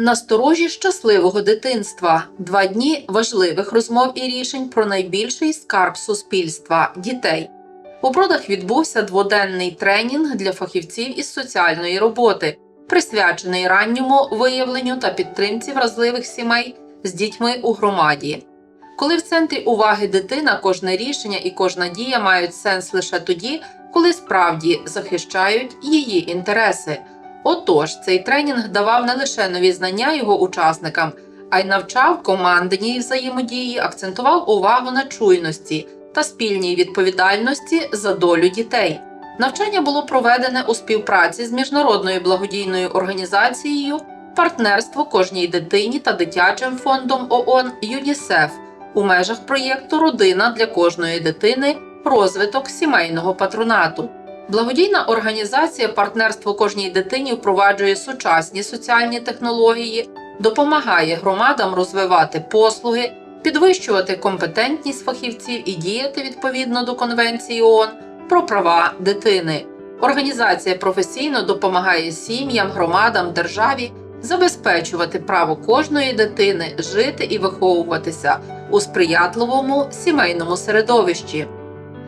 Насторожі щасливого дитинства два дні важливих розмов і рішень про найбільший скарб суспільства дітей. У бродах відбувся дводенний тренінг для фахівців із соціальної роботи, присвячений ранньому виявленню та підтримці вразливих сімей з дітьми у громаді. Коли в центрі уваги дитина, кожне рішення і кожна дія мають сенс лише тоді, коли справді захищають її інтереси. Отож, цей тренінг давав не лише нові знання його учасникам, а й навчав командній взаємодії, акцентував увагу на чуйності та спільній відповідальності за долю дітей. Навчання було проведене у співпраці з міжнародною благодійною організацією партнерство кожній дитині та дитячим фондом ООН ЮНІСЕФ у межах проєкту Родина для кожної дитини розвиток сімейного патронату. Благодійна організація Партнерство кожній дитині впроваджує сучасні соціальні технології, допомагає громадам розвивати послуги, підвищувати компетентність фахівців і діяти відповідно до Конвенції ООН про права дитини. Організація професійно допомагає сім'ям, громадам, державі забезпечувати право кожної дитини жити і виховуватися у сприятливому сімейному середовищі.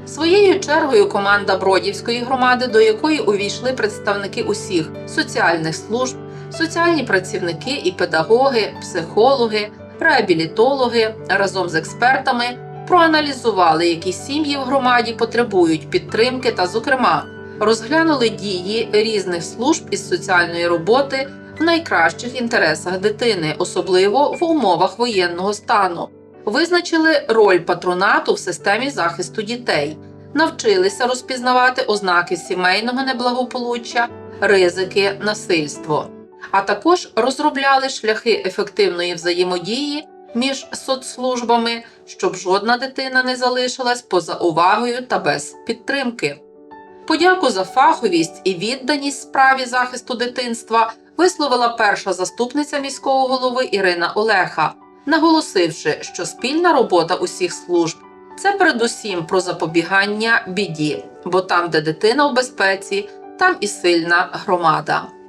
Своєю чергою команда Бродівської громади, до якої увійшли представники усіх соціальних служб, соціальні працівники і педагоги, психологи, реабілітологи разом з експертами проаналізували, які сім'ї в громаді потребують підтримки та, зокрема, розглянули дії різних служб із соціальної роботи в найкращих інтересах дитини, особливо в умовах воєнного стану визначили роль патронату в системі захисту дітей, навчилися розпізнавати ознаки сімейного неблагополуччя, ризики, насильство, а також розробляли шляхи ефективної взаємодії між соцслужбами, щоб жодна дитина не залишилась поза увагою та без підтримки. Подяку за фаховість і відданість справі захисту дитинства висловила перша заступниця міського голови Ірина Олеха, наголосивши, що спільна робота усіх служб це передусім про запобігання біді, бо там, де дитина в безпеці, там і сильна громада.